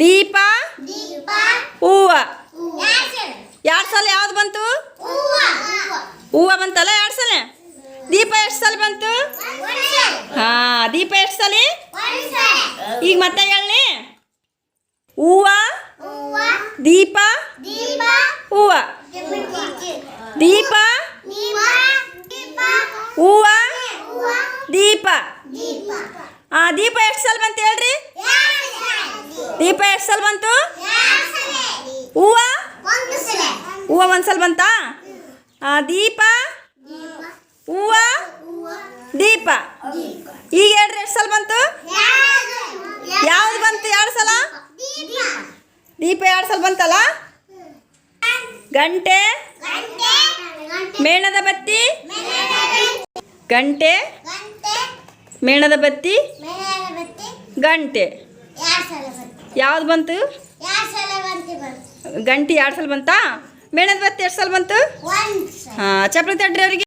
ದೀಪ? ಹೂವ. ಎರಡು ಸಲ ಯಾವ್ದು ಬಂತು? ಹೂವ ಬಂತಲ್ಲ ಎರಡು ಸಲ? ದೀಪ ಎಷ್ಟು ಸಲ ಬಂತು? ಹಾ ದೀಪ ಎಷ್ಟು ಸಲ? ಈಗ ಮತ್ತೆ ಹೇಳಿ ಹೂವ ದೀಪ ಹೂವ. ದೀಪ ಹೂವ ದೀಪ ದೀಪ. ಆ ದೀಪ ಎಷ್ಟು ಸಲ ಬಂತು ಹೇಳ್ರಿ? ದೀಪ ಎಷ್ಟು ಸಲ ಬಂತು? ಹೂವ? ಒಂದು ಸಲ. ಹೂವ ಒಂದ್ಸಲ ಬಂತಾ? ದೀಪ? ಹೂವ? ದೀಪ. ಈಗ ಹೇಳ್ರಿ ಎಷ್ಟು ಸಲ ಬಂತು? ಯಾವ್ದು ಬಂತು ಎರಡು ಸಲ? ದೀಪ. ಎರಡು ಸಲ ಬಂತಲ್ಲ? ಗಂಟೆ? ಮೇಣದ ಬತ್ತಿ? ಗಂಟೆ? ಮೇಣದ ಬತ್ತಿ. ಗಂಟೆ? ಯಾವ್ದು ಬಂತು? ಗಂಟಿ ಎರಡು ಸಲ ಬಂತಾ? ಮೇಣದ ಬತ್ತಿ ಎಷ್ಟು ಸಲ ಬಂತು? ಹಾಂ ಚಪ್ಪಲಿ ತಡ್ರಿ ಅವರಿಗೆ.